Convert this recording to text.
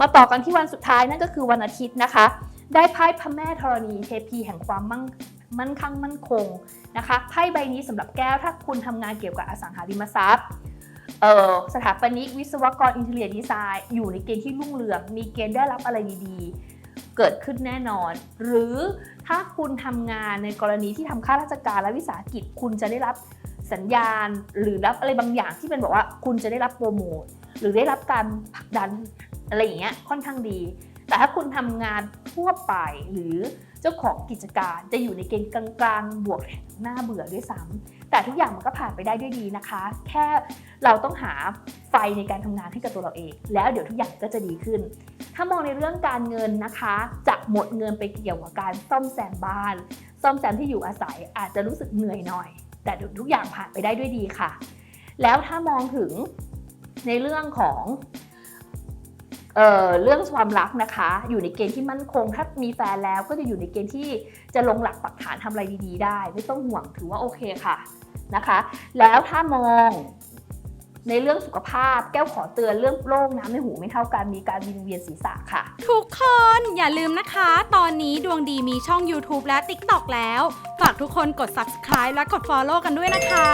มาต่อกันที่วันสุดท้ายนั่นก็คือวันอาทิตย์นะคะ ได้ไพ่พระแม่ธรณีเทพีแห่งความมั่งมั่นคงมั่นคงนะคะไพ่ใบนี้สำหรับแก้วถ้าคุณทำงานเกี่ยวกับอสังหาริมทรัพย์เออสถาปนิกวิศวกรอินเทเน็ตดีไซน์อยู่ในเกณฑ์ที่รุ่งเรือง มีเกณฑ์ได้รับอะไรดีๆ เกิดขึ้นแน่นอน หรือถ้าคุณทำงานในกรณีที่ทำข้าราชการและวิสาหกิจ คุณจะได้รับสัญญาณ หรือรับอะไรบางอย่างที่เป็นบอกว่าคุณจะได้รับโปรโมทหรือได้รับการผลักดัน อะไรอย่างเงี้ยค่อนข้างดี แต่ถ้าคุณทำงานทั่วไปหรือเจ้าของกิจการจะอยู่ในเกณฑ์กลางๆ บวกหน้าเบื่อด้วยซ้ำแต่ทุกอย่างมันก็ผ่านไปได้ด้วยดีนะคะ แค่เราต้องหาไฟในการทำงานให้กับตัวเราเอง แล้วเดี๋ยวทุกอย่างก็จะดีขึ้น ถ้ามองในเรื่องการเงินนะคะจะหมดเงินไปเกี่ยวกับการซ่อมแซมบ้าน ซ่อมแซมที่อยู่อาศัยอาจจะรู้สึกเหนื่อยหน่อย แต่เดี๋ยวทุกอย่างผ่านไปได้ด้วยดีค่ะ แล้วถ้ามองถึงในเรื่องของ เเรื่องความรักนะคะ อยู่ในเกณฑ์ที่มั่นคง ถ้ามีแฟนแล้วก็จะอยู่ในเกณฑ์ที่จะลงหลักปักฐานทำอะไรดีๆ ได้ ไม่ต้องห่วงถือว่าโอเคค่ะนะคะ แล้วถ้ามองในเรื่องสุขภาพแก้วขอเตือนเรื่องโรคน้ำในหูไม่เท่ากันมีการวิงเวียนศีรษะค่ะ ทุกคนอย่าลืมนะคะ ตอนนี้ดวงดีมีช่อง YouTube และ TikTok แล้ว ฝากทุกคนกด subscribe และกด follow กันด้วยนะคะ